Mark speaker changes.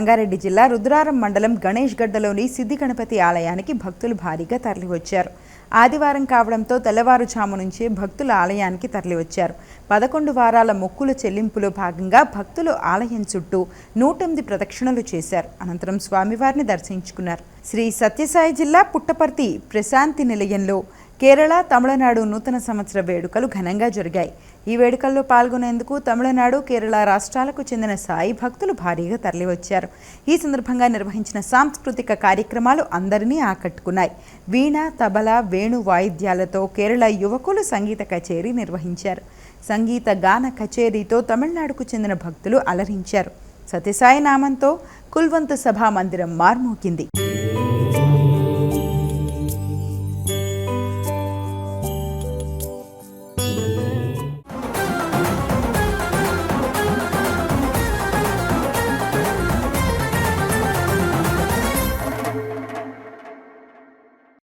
Speaker 1: రంగారెడ్డి జిల్లా రుద్రారం మండలం గణేష్ గడ్డలోని సిద్ధి గణపతి ఆలయానికి భక్తులు భారీగా తరలివచ్చారు. ఆదివారం కావడంతో తెల్లవారుజాము నుంచే భక్తులు ఆలయానికి తరలివచ్చారు. పదకొండు వారాల మొక్కుల చెల్లింపులో భాగంగా భక్తులు ఆలయం చుట్టూ నూటెనిమిది ప్రదక్షిణలు చేశారు. అనంతరం స్వామివారిని దర్శించుకున్నారు. శ్రీ సత్యసాయి జిల్లా పుట్టపర్తి ప్రశాంతి నిలయంలో కేరళ తమిళనాడు నూతన సంవత్సర వేడుకలు ఘనంగా జరిగాయి. ఈ వేడుకల్లో పాల్గొనేందుకు తమిళనాడు కేరళ రాష్ట్రాలకు చెందిన సాయి భక్తులు భారీగా తరలివచ్చారు. ఈ సందర్భంగా నిర్వహించిన సాంస్కృతిక కార్యక్రమాలు అందరినీ ఆకట్టుకున్నాయి. వీణ తబల వేణు వాయిద్యాలతో కేరళ యువకులు సంగీత కచేరీ నిర్వహించారు. సంగీత గాన కచేరీతో తమిళనాడుకు చెందిన భక్తులు అలరించారు. సత్యసాయి నామంతో కుల్వంత సభా మందిరం మార్మోకింది